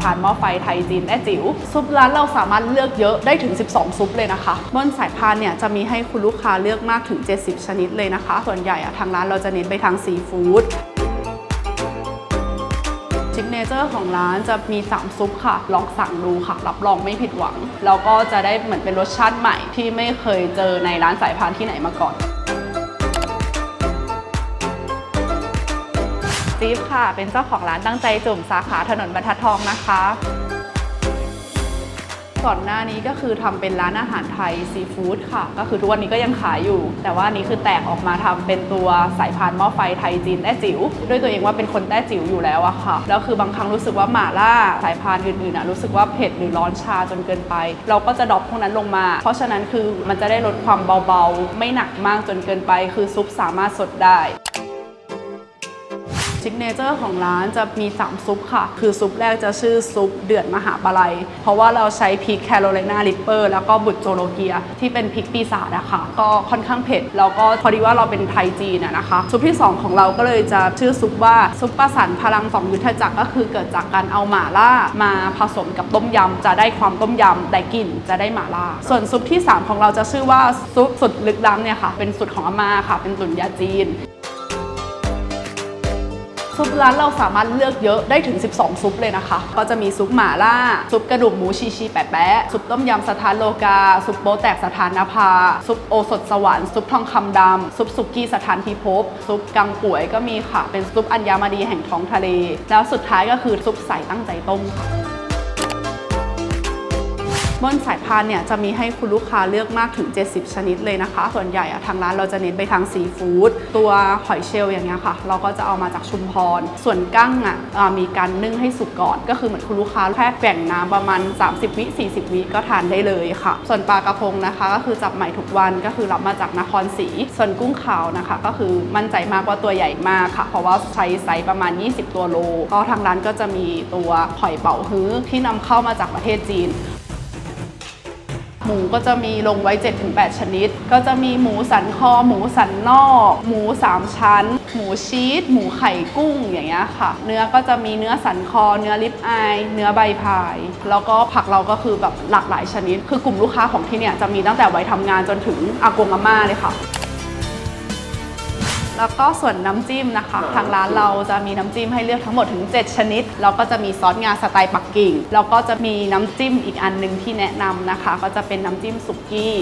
พานหม้อไฟไทยจีนแต้จิ๋วซุปร้านเราสามารถเลือกเยอะได้ถึง 12 ซุปเลยนะคะบนสายพานเนี่ยจะมีให้คุณลูกค้าเลือกมากถึง 70 ชนิดเลยนะคะ ส่วนใหญ่อะทางร้านเราจะเน้นไปทางซีฟู้ดซิกเนเจอร์ของร้านจะมี 3 ซุปค่ะ ลองสั่งดูค่ะ รับรองไม่ผิดหวัง แล้วก็จะได้เหมือนเป็นรสชาติใหม่ที่ไม่เคยเจอในร้านสายพานที่ไหนมาก่อน จี๊ฟค่ะ เป็นเจ้าของร้านตั้งใจจุ่มสาขาถนนบรรทัดทองนะคะ ก่อนหน้านี้ก็คือทำเป็นร้านอาหารไทยซีฟู้ดค่ะ ก็คือทุกวันนี้ก็ยังขายอยู่ แต่ว่านนี้คือแตกออกมาทำเป็นตัวสายพานหม้อไฟไทยจีนแต้จิ๋ว ด้วยตัวเองว่าเป็นคนแต้จิ๋วอยู่แล้วอะค่ะ แล้วคือบางครั้งรู้สึกว่าหม่าล่าสายพานอื่นๆอะรู้สึกว่าเผ็ดหรือร้อนชาจนเกินไป เราก็จะดรอปพวกนั้นลงมา เพราะฉะนั้นคือมันจะได้ลดความเบาๆ ไม่หนักมากจนเกินไป คือซุปสามารถสดได้ ซิกเนเจอร์ของร้านจะมี 3 ซุปค่ะ คือซุปแรกจะชื่อซุปเดือดมหาปลาลัยเพราะว่าเราใช้พริกแคโรไลนาริปเปอร์แล้วก็บุตรโจโลเกีย ที่เป็นพริกปีศาจอะคะก็ค่อนข้างเผ็ด แล้วก็พอดีว่าเราเป็นไทยจีนนะคะ ซุปที่ 2 ของเราก็เลยจะชื่อซุปว่าซุปประสานพลังสองยุทธจักรก็คือเกิดจากการเอาหม่าล่ามาผสมกับต้มยำจะได้ความต้มยำได้กลิ่นจะได้หม่าล่า ส่วนซุปที่ 3 ของเราจะชื่อว่าซุปสุดลึกล้ำเนี่ยค่ะเป็นสุดของอาม่าค่ะ เป็นตุนยาจีน ซุปร้านเราสามารถเลือกเยอะได้ถึง 12 ซุปเลยนะคะ ก็จะมีซุปหม่าล่า ซุปกระดูกหมูชีชีแปะแปะซุปต้มยำสถานโลกา ซุปโป๊แตกสถานนภา ซุปโอสดสวรรค์ ซุปทองคำดำ ซุปสุกี้สถานพิภพ ซุปกังป่วยก็มีค่ะ เป็นซุปอัญมณีแห่งท้องทะเล แล้วสุดท้ายก็คือซุปใสตั้งใจต้มค่ะ บนสายพานเนี่ยจะมีให้คุณลูกค้าเลือกมากถึง 70 ชนิดเลยนะคะ ส่วนใหญ่อะทางร้านเราจะเน้นไปทางซีฟู้ดตัวหอยเชลล์อย่างเงี้ยค่ะ เราก็จะเอามาจากชุมพร ส่วนกั้งอะอ่ามีการนึ่งให้สุกก่อน ก็คือเหมือนคุณลูกค้าแค่แกว่งน้ำประมาณ 30 วิ 40 วิก็ทานได้เลยค่ะ ส่วนปลากระพงนะคะ ก็คือจับใหม่ทุกวันก็คือรับมาจากนครศรีส่วนกุ้งขาวนะคะ ก็คือมั่นใจมากว่าตัวใหญ่มากค่ะ เพราะว่าใช้ไซส์ประมาณ 20 ตัวโล ก็ทางร้านก็จะมีตัวหอยเป๋าฮื้อที่นำเข้ามาจากประเทศจีน หมูก็จะมีลงไว้ 7-8 ชนิด ก็จะมีหมูสันคอ หมูสันนอก หมู 3 ชั้น หมูชีสหมูไข่กุ้งอย่างเงี้ยค่ะ เนื้อก็จะมีเนื้อสันคอ เนื้อลิปอาย เนื้อใบพาย แล้วก็ผักเราก็คือแบบหลากหลายชนิด คือกลุ่มลูกค้าของที่เนี่ยจะมีตั้งแต่วัยทำงานจนถึงอากงอาม่าเลยค่ะ แล้วก็ส่วนน้ำจิ้มนะคะ ทางร้านเราจะมีน้ำจิ้มให้เลือกทั้งหมดถึง 7 ชนิด แล้วก็จะมีซอสงาสไตล์ปักกิ่ง แล้วก็จะมีน้ำจิ้มอีกอันหนึ่งที่แนะนำนะคะ ก็จะเป็นน้ำจิ้มสุกี้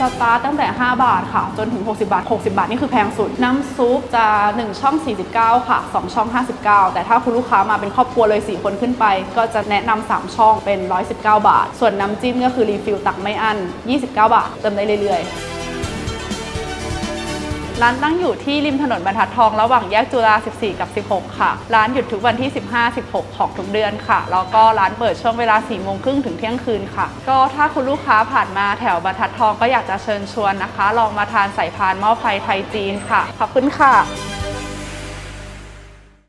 สตาร์ตตั้งแต่ 5 บาทค่ะ จนถึง 60 บาท 60 บาท นี่คือแพงสุด น้ำซุปจะ 1 ช่อง 49 ค่ะ 2 ช่อง 59 แต่ถ้าคุณลูกค้ามาเป็นครอบครัวเลย 4 คนขึ้นไป ก็จะแนะนำ3ช่องเป็น 119 บาท ส่วนน้ำจิ้มก็คือรีฟิลตักไม่อั้น 29 บาท เติมได้เรื่อยๆ ร้านตั้งอยู่ที่ริมถนนบรรทัดทองระหว่างแยกจุฬา 14 กับ 16 ค่ะ ร้านหยุดทุกวันที่ 15 16 ของทุกเดือนค่ะ แล้วก็ร้านเปิดช่วงเวลา 4 โมงครึ่งถึงเที่ยงคืนค่ะ ก็ถ้าคุณลูกค้าผ่านมาแถวบรรทัดทองก็อยากจะเชิญชวนนะคะ ลองมาทานใส่พานหม้อไฟไทยจีนค่ะ ขอบคุณค่ะ